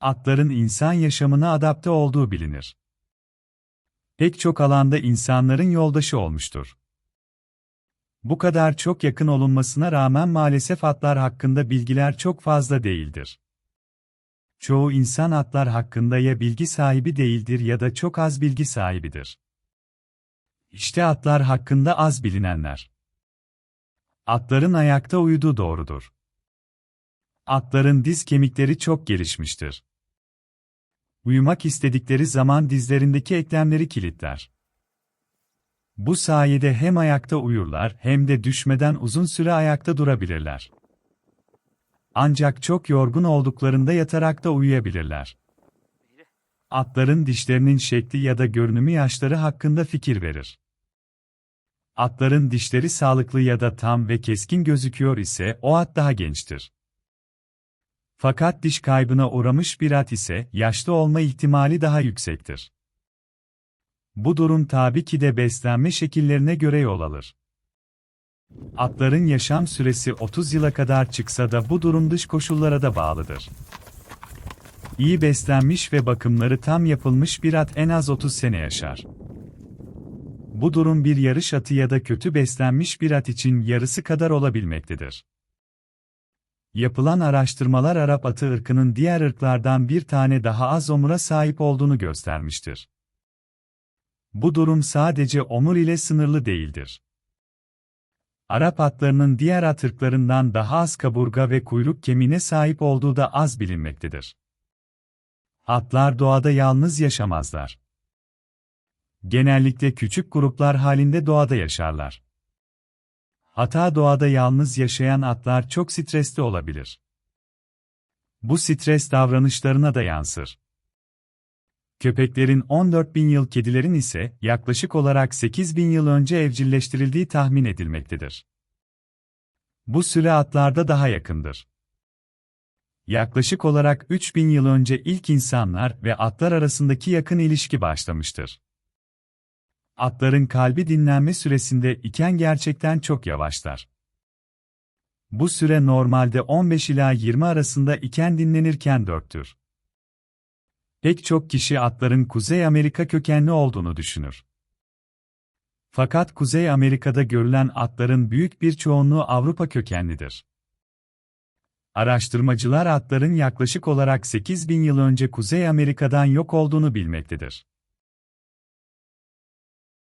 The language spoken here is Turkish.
Atların insan yaşamına adapte olduğu bilinir. Pek çok alanda insanların yoldaşı olmuştur. Bu kadar çok yakın olunmasına rağmen maalesef atlar hakkında bilgiler çok fazla değildir. Çoğu insan atlar hakkında ya bilgi sahibi değildir ya da çok az bilgi sahibidir. İşte atlar hakkında az bilinenler. Atların ayakta uyuduğu doğrudur. Atların diz kemikleri çok gelişmiştir. Uyumak istedikleri zaman dizlerindeki eklemleri kilitler. Bu sayede hem ayakta uyurlar hem de düşmeden uzun süre ayakta durabilirler. Ancak çok yorgun olduklarında yatarak da uyuyabilirler. Atların dişlerinin şekli ya da görünümü yaşları hakkında fikir verir. Atların dişleri sağlıklı ya da tam ve keskin gözüküyor ise o at daha gençtir. Fakat diş kaybına uğramış bir at ise yaşlı olma ihtimali daha yüksektir. Bu durum tabii ki de beslenme şekillerine göre yol alır. Atların yaşam süresi 30 yıla kadar çıksa da bu durum dış koşullara da bağlıdır. İyi beslenmiş ve bakımları tam yapılmış bir at en az 30 sene yaşar. Bu durum bir yarış atı ya da kötü beslenmiş bir at için yarısı kadar olabilmektedir. Yapılan araştırmalar Arap atı ırkının diğer ırklardan bir tane daha az omura sahip olduğunu göstermiştir. Bu durum sadece omur ile sınırlı değildir. Arap atlarının diğer at ırklarından daha az kaburga ve kuyruk kemiğine sahip olduğu da az bilinmektedir. Atlar doğada yalnız yaşamazlar. Genellikle küçük gruplar halinde doğada yaşarlar. Hata doğada yalnız yaşayan atlar çok stresli olabilir. Bu stres davranışlarına da yansır. Köpeklerin 14 bin yıl kedilerin ise yaklaşık olarak 8 bin yıl önce evcilleştirildiği tahmin edilmektedir. Bu süre atlarda daha yakındır. Yaklaşık olarak 3000 yıl önce ilk insanlar ve atlar arasındaki yakın ilişki başlamıştır. Atların kalbi dinlenme süresinde iken gerçekten çok yavaşlar. Bu süre normalde 15 ila 20 arasında iken dinlenirken 4'tür. Pek çok kişi atların Kuzey Amerika kökenli olduğunu düşünür. Fakat Kuzey Amerika'da görülen atların büyük bir çoğunluğu Avrupa kökenlidir. Araştırmacılar atların yaklaşık olarak 8000 yıl önce Kuzey Amerika'dan yok olduğunu bilmektedir.